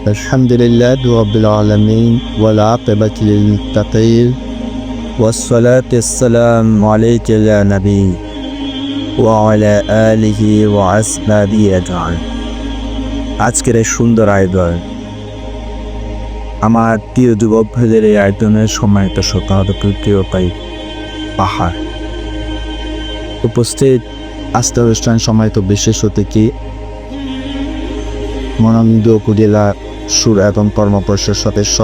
الحمد لله رب العالمين والعاقبة للمتقين والصلاة والسلام عليك يا نبي وعلى آله وأصحابه أجمعين আজকের এই সুন্দর আয়োজন আমার প্রিয় যুবক ভাইদের এই আয়োজনের সম্মানিত শ্রোতা প্রিয় পাই পাহাড় উপস্থিত আস্থা অনুষ্ঠান সম্মানিত বিশেষ অতিথি মনানন্দ উপজেলা সুর এবং কর্ম সদস্য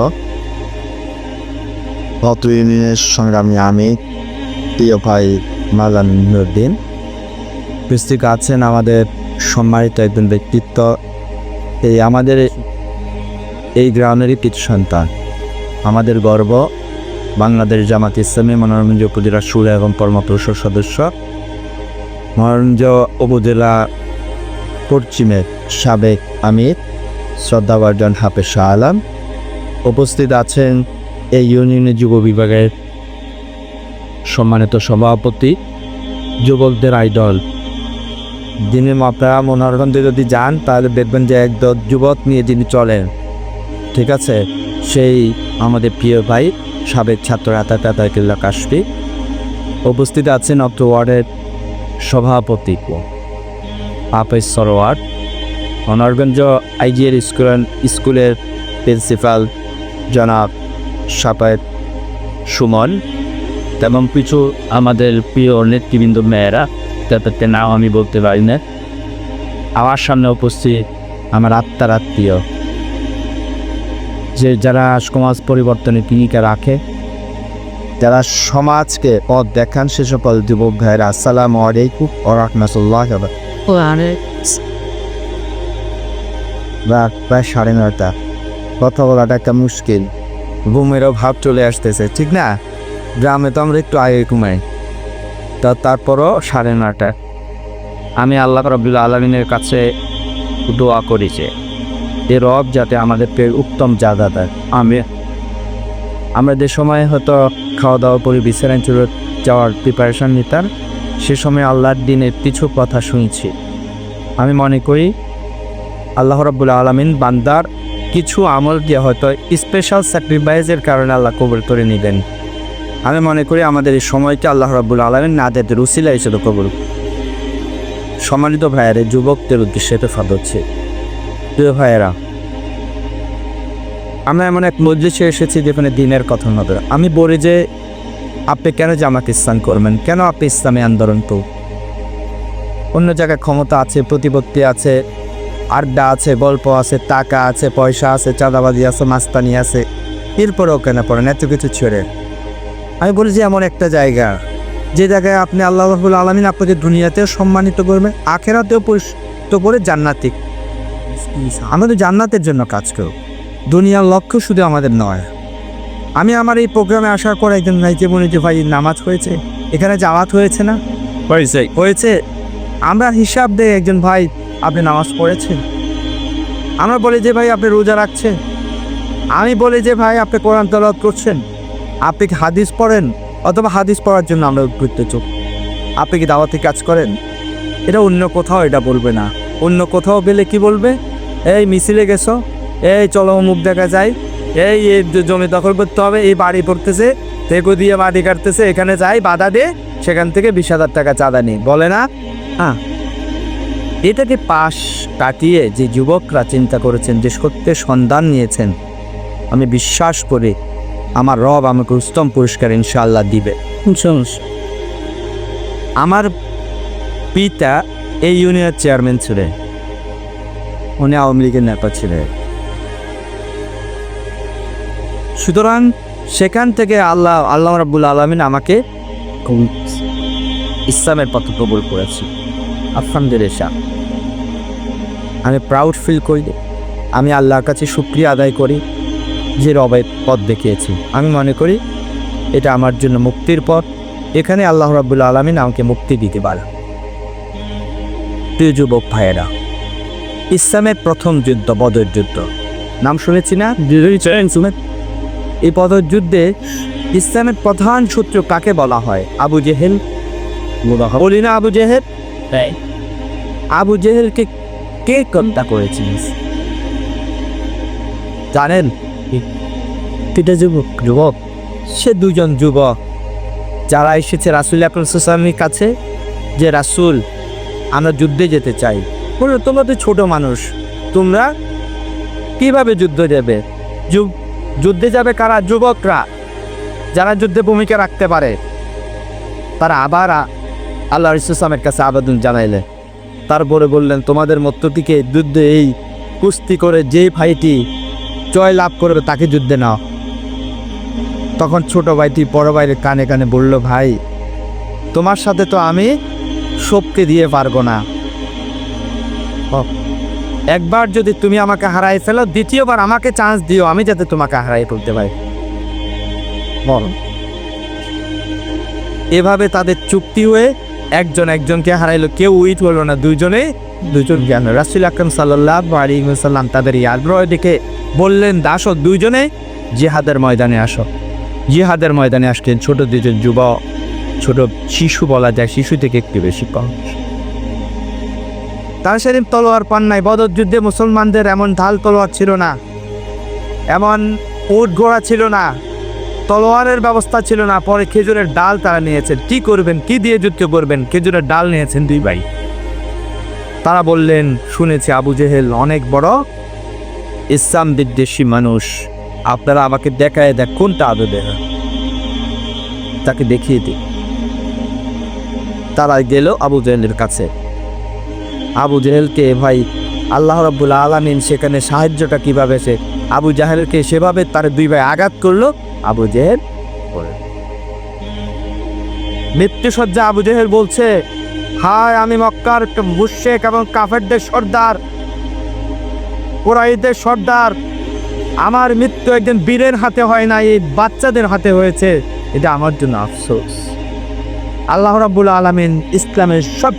অত ইউনিয়নের সংগ্রামী আমি, প্রিয় ভাই মালান নুরুদ্দিন উপস্থিত আছেন আমাদের সম্মানিত একজন ব্যক্তিত্ব, এই আমাদের এই গ্রামেরই কিছু সন্তান। আমাদের গর্ব, বাংলাদেশ জামাত ইসলামী মনোরঞ্জ উপজেলা সুর এবং কর্ম পরিষদ সদস্য। মনোরঞ্জ উপজেলা পশ্চিমের সাবেক আমির। শ্রদ্ধাভার্জন হাফেজ শাহ আলম। উপস্থিত আছেন এই ইউনিয়নের যুব বিভাগের সম্মানিত সভাপতি যুবকদের আইডল। যিনি আপনারা মনোরঞ্জে যদি যান, তাহলে দেখবেন যে একদল যুবক নিয়ে যিনি চলেন, ঠিক আছে? সেই আমাদের প্রিয় ভাই, সাবেক ছাত্র আতাতা তাকিল্লা কাশফি। উপস্থিত আছেন ওয়ার্ডের সভাপতি আপেশ সরোয়ার। অনারগঞ্জ আইজিএর স্কুল স্কুলের প্রিন্সিপাল জনাব সাপায়েত সুমন, তেমন কিছু আমাদের প্রিয় নেতৃবৃন্দ মেয়েরা, তাদেরকে নাও আমি বলতে পারি না। আমার সামনে উপস্থিত আমার আত্মার আত্মীয়, যে যারা সমাজ পরিবর্তনের ভূমিকা রাখে, যারা সমাজকে পথ দেখান, সে সকল যুবক ভাইয়েরা, আসসালামু আলাইকুম ও রহমতুল্লাহ রাত প্রায় সাড়ে নয়টা। কথা বলাটা একটা মুশকিল। ঘুমেরও ভাব চলে আসতেছে, ঠিক না? গ্রামে তো আমরা একটু আগে ঘুমাই। তা তারপরও সাড়ে নয়টা আমি আল্লাহ রবুল্লা আলমিনের কাছে দোয়া করি যে রব যাতে আমাদের পেয়ে উত্তম জাদা দেয়। আমি আমরা যে সময় হয়তো খাওয়া দাওয়া করে বিশ্রাম চলে যাওয়ার প্রিপারেশন নিতাম, সে সময় আল্লাহর দিনের কিছু কথা শুনছি। আমি মনে করি আল্লাহ রব্বুল আলমিন বান্দার কিছু আমল দিয়ে হয়তো স্পেশাল স্যাক্রিফাইসের কারণে আল্লাহ কবুল করে নেবেন। আমি মনে করি আমাদের এই সময়কে আল্লাহ রব্বুল আলমিন নাদের রুসিলা হিসেবে কবুল সম্মানিত ভাইয়েরা যুবকদের উদ্দেশ্যে তো ফাদ হচ্ছে প্রিয় ভাইয়েরা, আমরা এমন এক মজলিসে এসেছি যেখানে দিনের কথা হবে আমি বলি যে, আপনি কেন জামাত ইসলাম করবেন? কেন আপনি ইসলামী আন্দোলন তো অন্য জায়গায় ক্ষমতা আছে, প্রতিপত্তি আছে আড্ডা আছে গল্প আছে টাকা আছে পয়সা আছে চাঁদাবাজি আছে মাস্তানি আছে। এরপরেও কেন পড়েন? এত কিছু ছেড়ে। আমি বলি যে এমন একটা জায়গা যে জায়গায় আপনি আল্লাহ রবুল আলমিন আপনাকে দুনিয়াতেও সম্মানিত করবেন আখেরাতেও পরিচিত করে জান্নাতিক আমাদের জান্নাতের জন্য কাজ করব দুনিয়ার লক্ষ্য শুধু আমাদের নয়। আমি আমার এই প্রোগ্রামে আসার পর একজন ভাই যে মনে যে ভাই নামাজ হয়েছে এখানে জামাত হয়েছে না? হয়েছে। হয়েছে? আমরা হিসাব দেয় একজন ভাই আপনি নামাজ পড়েছেন? আমরা বলি যে ভাই আপনি রোজা রাখছেন। আমি বলি যে ভাই আপনি কোরআন তলাত করছেন। আপনি কি হাদিস পড়েন? অথবা হাদিস পড়ার জন্য আমরা উদ্বৃত্ত চোখ। আপনি কি দাওয়াতি কাজ করেন? এটা অন্য কোথাও এটা বলবে না। অন্য কোথাও গেলে কি বলবে? এই মিছিলে গেছো? এই চলো মুখ দেখা যায় এই জমি দখল করতে হবে, এই বাড়ি পড়তেছে তেগো দিয়ে বাড়ি কাটতেছে, এখানে যাই, বাধা দে, সেখান থেকে বিশ হাজার টাকা চাঁদা নেই বলে না? হ্যাঁ। এটাকে পাশ কাটিয়ে যে যুবকরা চিন্তা করেছেন যে সত্যের সন্ধান নিয়েছেন আমি বিশ্বাস করি আমার রব আমাকে উত্তম পুরস্কার ইনশাল্লাহ দিবে। আমার পিতা এই ইউনিয়নের চেয়ারম্যান ছিলেন। উনি আওয়ামী লীগের নেতা ছিলেন। সুতরাং সেখান থেকে আল্লাহ আল্লাহ রাবুল আলমিন আমাকে ইসলামের পথ কবুল করেছি। আলহামদুলিল্লাহ। আমি প্রাউড ফিল করি। আমি আল্লাহর কাছে শুক্রিয়া আদায় করি যে রবের পথ দেখিয়েছি। আমি মনে করি এটা আমার জন্য মুক্তির পথ। এখানে আল্লাহ রাব্বুল আলমিন আমাকে মুক্তি দিতে পারে প্রিয় যুবক ভাইয়েরা ইসলামের প্রথম যুদ্ধ বদর যুদ্ধ। নাম শুনেছি না? এই বদর যুদ্ধে ইসলামের প্রধান সূত্র কাকে বলা হয়? আবু জেহেল? বলি না আবু জেহেল। আবু জেহেলকে কে হত্যা করেছিস? জানেন? তিনটা যুবক। যুবক? সে দুজন যুবক। যারা এসেছে রাসুল আকরম কাছে যে রাসুল আমরা যুদ্ধে যেতে চাই। বলল তোমরা তো ছোট মানুষ। তোমরা কীভাবে যুদ্ধ যাবে যুদ্ধে যাবে কারা? যুবকরা। যারা যুদ্ধে ভূমিকা রাখতে পারে। তারা আবার আল্লাহ ইসলামের কাছে আবেদন জানাইলে। তারপরে বললেন, তোমাদের মধ্য থেকে যুদ্ধে এই কুস্তি করে যেই ভাইটি জয় লাভ করবে তাকে যুদ্ধে নাও। তখন ছোট ভাইটি বড় ভাইয়ের কানে কানে বলল, ভাই, তোমার সাথে তো আমি সবকে দিয়ে পারব না। একবার যদি তুমি আমাকে হারাই ফেলো, দ্বিতীয়বার আমাকে চান্স দিও, আমি যাতে তোমাকে হারাই ফেলতে পারি। বল। এভাবে তাদের চুক্তি হয়ে একজন একজনকে হারাইলো, কেউ উইট করল না, দুইজনে দুজন জ্ঞান রাসুল আকরম সাল্লাহ আলী সাল্লাম তাদের এই আগ্রহ দেখে বললেন, দাসো, দুইজনে জিহাদের ময়দানে আসো। জিহাদের ময়দানে আসলেন ছোট দুজন যুবক, ছোট শিশু বলা যায়, শিশু থেকে একটু বেশি কম। তার সেদিন তলোয়ার পান নাই, বদর যুদ্ধে মুসলমানদের এমন ঢাল তলোয়ার ছিল না, এমন উট ঘোড়া ছিল না তলোয়ারের ব্যবস্থা ছিল না, পরে খেজুরের ডাল তারা নিয়েছেন। কি করবেন? কি দিয়ে যুদ্ধ করবেন? খেজুরের ডাল নিয়েছেন দুই ভাই। তারা বললেন, শুনেছি আবু জেহেল অনেক বড় ইসলাম বিদ্বেষী মানুষ। আপনারা আমাকে দেখায় দেখ কোনটা আদৌ দেখা তাকে দেখিয়ে দিই তারা গেল আবু জেহেলের কাছে। আবু জেহেলকে, ভাই আল্লাহ রাব্বুল আলামিন সেখানে সাহায্যটা কীভাবে সে আবু জাহেলকে সেভাবে তার দুই ভাই আঘাত করল, আবু জেহেল। মৃত্যুসজ্জা আবু জেহেল বলছে, হায়, আমি মক্কার মুশেক এবং কাফেরদের সর্দার কোরাইদের সর্দার। আমার মৃত্যু একজন বীরের হাতে হয় না এই বাচ্চাদের হাতে হয়েছে। এটা আমার জন্য আফসোস। আল্লাহ রাব্বুল আলামিন ইসলামের সব